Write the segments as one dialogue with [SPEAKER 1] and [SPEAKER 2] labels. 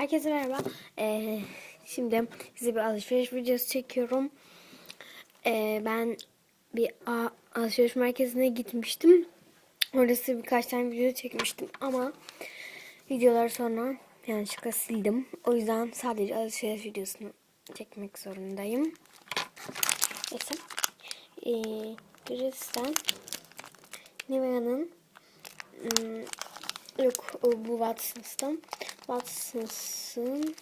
[SPEAKER 1] Herkese merhaba. Ee, şimdi size bir alışveriş videosu çekiyorum. Ee, ben bir a, alışveriş merkezine gitmiştim. Size birkaç tane video çekmiştim ama videoları sonra yanlışlıkla sildim. O yüzden sadece alışveriş videosunu çekmek zorundayım. Neyse. Ee, Grace'den Nivea'nın hmm, yok bu Watson's'tan Watson's'ın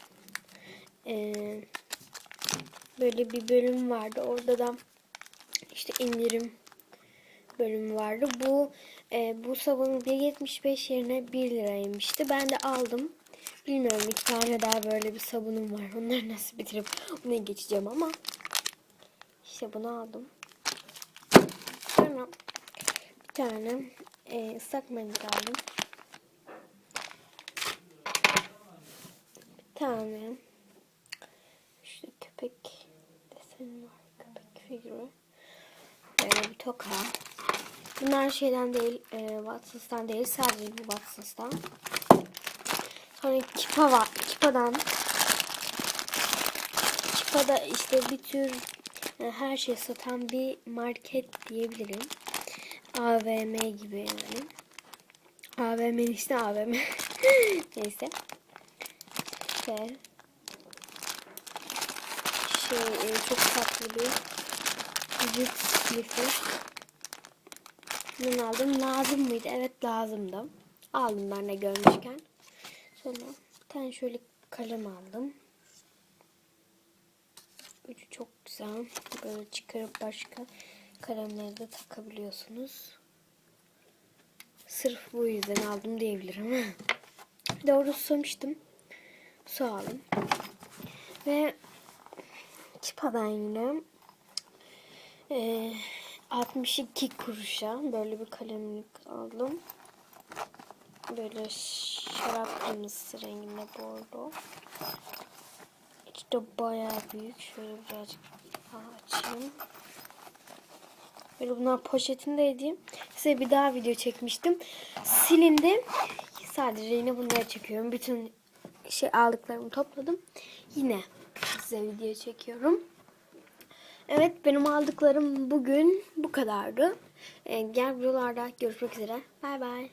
[SPEAKER 1] eee, böyle bir bölüm vardı. Orada da işte indirim bölümü vardı. Bu eee, bu sabun 1.75 yerine 1 liraymıştı. Ben de aldım. Bilmiyorum iki tane daha böyle bir sabunum var. Onları nasıl bitirip ona geçeceğim ama işte bunu aldım. Sonra bir tane eee ıslak mendil aldım. Tane işte köpek deseni var. Köpek figürü. Böyle bir toka. Bunlar şeyden değil, e, Watson's'tan değil. Sadece bu Watson's'tan. Sonra Kipa var. Kipa'dan. Kipa'da işte bir tür e, her şey satan bir market diyebilirim. AVM gibi yani. AVM'nin işte AVM. Neyse. İşte şey e, çok tatlı bir vücut slifi. Bunu aldım. Lazım mıydı? Evet lazımdı. Aldım ben de görmüşken. Sonra bir tane şöyle kalem aldım. Ucu çok güzel. Böyle çıkarıp başka kalemleri de takabiliyorsunuz. Sırf bu yüzden aldım diyebilirim. Doğru susamıştım. Su aldım. Ve Kipa'dan yine e, 62 kuruşa böyle bir kalemlik aldım. Böyle şarap kırmızısı renginde bordo. İşte bayağı büyük. Şöyle birazcık daha açayım. Böyle bunlar poşetindeydi. Size bir daha video çekmiştim. Silindi. Sadece yine bunları çekiyorum. Bütün şey aldıklarımı topladım. Yine size video çekiyorum. Evet benim aldıklarım bugün bu kadardı. Ee, diğer videolarda görüşmek üzere. Bay bay.